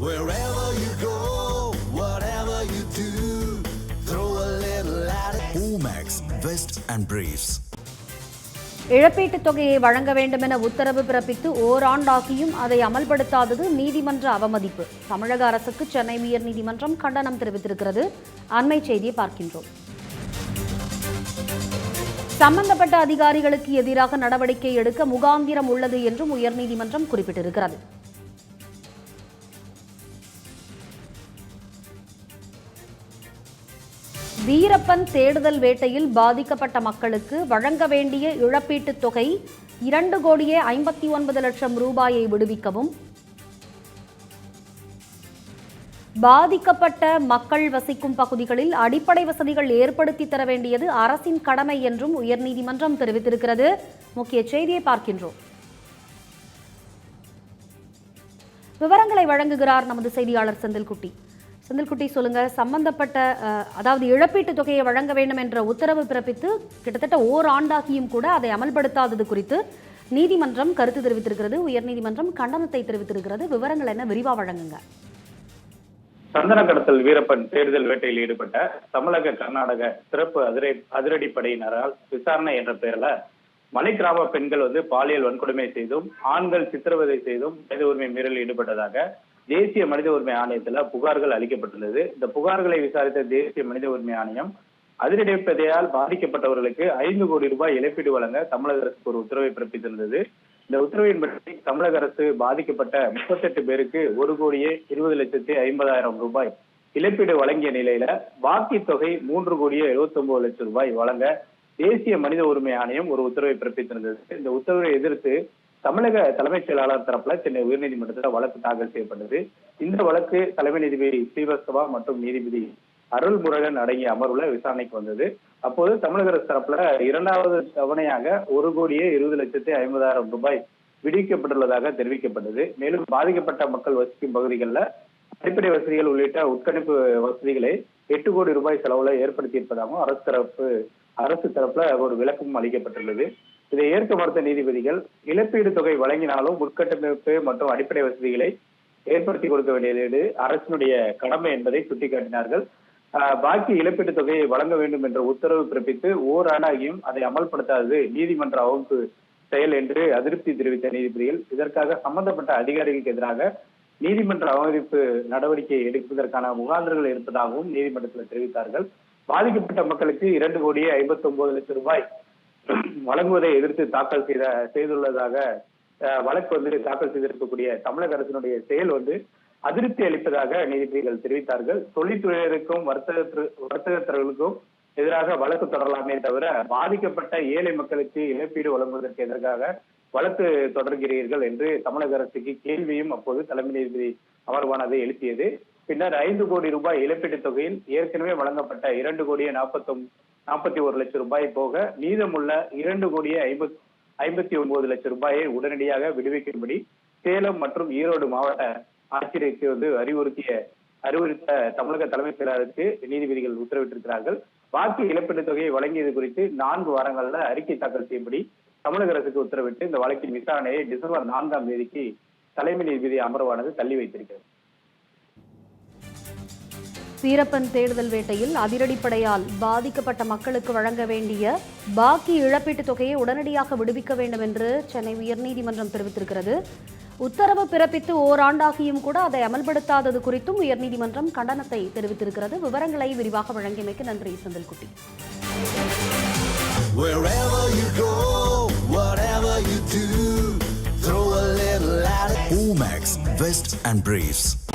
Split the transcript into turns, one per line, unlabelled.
Wherever you go, whatever you do, throw a little at it. Omax, Vest and Briefs.
இழப்பீட்டுத் தொகையை வழங்க வேண்டும் என உத்தரவு பிறப்பித்து ஓராண்டாகியும் அதை அமல்படுத்தாதது நீதிமன்ற அவமதிப்பு தமிழக அரசுக்கு சென்னை உயர்நீதிமன்றம் கண்டனம் தெரிவித்திருக்கிறது அண்மை செய்தியை பார்க்கின்றோம் சம்பந்தப்பட்ட அதிகாரிகளுக்கு எதிராக நடவடிக்கை எடுக்க முகாந்திரம் உள்ளது என்றும் உயர்நீதிமன்றம் குறிப்பிட்டிருக்கிறது வீரப்பன் தேடுதல் வேட்டையில் பாதிக்கப்பட்ட மக்களுக்கு வழங்க வேண்டிய இழப்பீட்டுத் தொகை இரண்டு கோடியே ஐம்பத்தி ஒன்பது லட்சம் ரூபாயை விடுவிக்கவும். பாதிக்கப்பட்ட மக்கள் வசிக்கும் பகுதிகளில் அடிப்படை வசதிகள் ஏற்படுத்தி தர வேண்டியது அரசின் கடமை என்றும் உயர்நீதிமன்றம் தெரிவித்திருக்கிறது. முக்கிய செய்தியை பார்க்கின்றோம். விவரங்களை வழங்குகிறார் நமது செய்தியாளர் செந்தில்குட்டி. செந்தில்குட்டி சொல்லுங்க சம்பந்தப்பட்ட அதாவது இழப்பீட்டுத் தொகையை வழங்க வேண்டும் என்ற உத்தரவு பிறப்பித்து கிட்டத்தட்ட ஓராண்டாகியும் கூட அதை அமல்படுத்தாதது குறித்து நீதிமன்றம் கருத்து தெரிவித்திருக்கிறது. உயர்நீதிமன்றம் கண்டனத்தை தெரிவித்திருக்கிறது. விவரங்கள் என்ன? விரிவா வழங்குங்க.
சந்தன கடத்தல் வீரப்பன் தேடுதல் வேட்டையில் ஈடுபட்ட தமிழக கர்நாடக சிறப்பு அதிரை அதிரடிப்படையினரால் விசாரணை என்ற பெயர்ல மலை கிராம பெண்கள் வந்து பாலியல் வன்கொடுமை செய்தும் ஆண்கள் சித்திரவதை செய்தும் மனித உரிமை மீறலில் ஈடுபட்டதாக தேசிய மனித உரிமை ஆணையத்துல புகார்கள் அளிக்கப்பட்டுள்ளது. இந்த புகார்களை விசாரித்த தேசிய மனித உரிமை ஆணையம் அதிரடிப்பதையால் பாதிக்கப்பட்டவர்களுக்கு ஐந்து கோடி ரூபாய் இழப்பீடு வழங்க தமிழக அரசுக்கு ஒரு உத்தரவை பிறப்பித்திருந்தது. இந்த உத்தரவின்படி தமிழக அரசு பாதிக்கப்பட்ட முப்பத்தெட்டு பேருக்கு ஒரு கோடியே இருபது லட்சத்தி ஐம்பதாயிரம் ரூபாய் இழப்பீடு வழங்கிய நிலையில பாக்கி தொகை மூன்று கோடியே எழுபத்தி ஒன்பது லட்சம் ரூபாய் வழங்க தேசிய மனித உரிமை ஆணையம் ஒரு உத்தரவை பிறப்பித்திருந்தது. இந்த உத்தரவை எதிர்த்து தமிழக தலைமைச் செயலாளர் தரப்புல சென்னை உயர்நீதிமன்றத்தில் வழக்கு தாக்கல் செய்யப்பட்டது. இந்த வழக்கு தலைமை நீதிபதி ஸ்ரீவஸ்தவா மற்றும் நீதிபதி அருள்முருகன் அடங்கிய அமர்வுல விசாரணைக்கு வந்தது. அப்போது தமிழக அரசு தரப்புல இரண்டாவது தவணையாக ஒரு கோடியே இருபது லட்சத்தி ஐம்பதாயிரம் ரூபாய் விடுவிக்கப்பட்டுள்ளதாக தெரிவிக்கப்பட்டது. மேலும் பாதிக்கப்பட்ட மக்கள் வசிக்கும் பகுதிகளில் அடிப்படை வசதிகள் உள்ளிட்ட உட்கணிப்பு வசதிகளை எட்டு கோடி ரூபாய் செலவுல ஏற்படுத்தி இருப்பதாகவும் அரசு தரப்பு அரசு தரப்புல ஒரு விளக்கமும் அளிக்கப்பட்டுள்ளது. இதை ஏற்க மறுத்த நீதிபதிகள் இழப்பீடு தொகை வழங்கினாலும் உட்கட்டமைப்பு மற்றும் அடிப்படை வசதிகளை ஏற்படுத்தி கொடுக்க வேண்டியது அரசினுடைய கடமை என்பதை சுட்டிக்காட்டினார்கள். பாக்கி இழப்பீட்டுத் தொகையை வழங்க வேண்டும் என்ற உத்தரவு பிறப்பித்து ஓராண்டாகியும் அதை அமல்படுத்தாதது நீதிமன்ற அவகுப்பு செயல் என்று அதிருப்தி தெரிவித்த நீதிபதிகள். இதற்காக சம்பந்தப்பட்ட அதிகாரிகளுக்கு எதிராக நீதிமன்ற அவமதிப்பு நடவடிக்கை எடுப்பதற்கான முகாந்திரங்கள் இருப்பதாகவும் நீதிமன்றத்தில் தெரிவித்தார்கள். பாதிக்கப்பட்ட மக்களுக்கு இரண்டு கோடியே ஐம்பத்தி ஒன்பது லட்சம் ரூபாய் வழங்குவதை எதிர்த்து தாக்கல் செய்த செய்துள்ளதாக வழக்கு வந்து தாக்கல் செய்திருக்கக்கூடிய தமிழக அரசினுடைய செயல் வந்து அதிருப்தி அளிப்பதாக நீதிபதிகள் தெரிவித்தார்கள். தொழில்துறையினருக்கும் வர்த்தக வர்த்தகத்தர்களுக்கும் எதிராக வழக்கு தொடரலாமே தவிர பாதிக்கப்பட்ட ஏழை மக்களுக்கு இழப்பீடு வழங்குவதற்கு எதிராக வழக்கு தொடர்கிறீர்கள் என்று தமிழக அரசுக்கு கேள்வியும் அப்போது தலைமை நீதிபதி அமர்வானது எழுப்பியது. பின்னர் ஐந்து கோடி ரூபாய் இழப்பீட்டுத் தொகையில் ஏற்கனவே வழங்கப்பட்ட இரண்டு கோடியே நாற்பத்தி நாற்பத்தி ஒரு லட்சம் ரூபாய் போக மீதமுள்ள இரண்டு கோடியே ஐம்பத் ஐம்பத்தி ஒன்பது லட்சம் ரூபாயை உடனடியாக விடுவிக்கும்படி சேலம் மற்றும் ஈரோடு மாவட்ட ஆட்சியருக்கு வந்து அறிவுறுத்திய அறிவுறுத்த தமிழக தலைமைச் செயலாளருக்கு நீதிபதிகள் உத்தரவிட்டிருக்கிறார்கள். பாக்கி இழப்பீட்டுத் தொகையை வழங்கியது குறித்து நான்கு வாரங்கள்ல அறிக்கை தாக்கல் செய்யும்படி தமிழக அரசுக்கு உத்தரவிட்டு இந்த வழக்கின் விசாரணையை டிசம்பர் நான்காம் தேதிக்கு தலைமை நீதிபதி அமர்வானது தள்ளி வைத்திருக்கிறது.
வீரப்பன் தேடுதல் வேட்டையில் அதிரடிப்படையால் பாதிக்கப்பட்ட மக்களுக்கு வழங்க வேண்டிய பாக்கி இழப்பீட்டுத் தொகையை உடனடியாக விடுவிக்க வேண்டும் என்று சென்னை உயர்நீதிமன்றம் தெரிவித்திருக்கிறது உத்தரவு பிறப்பித்து ஓராண்டாகியும் கூட அதை அமல்படுத்தாதது குறித்தும் உயர்நீதிமன்றம் கண்டனத்தை தெரிவித்திருக்கிறது விவரங்களை விரிவாக வழங்கியமைக்கு நன்றி செந்தில்குட்டி.
Omax, Vest and Briefs.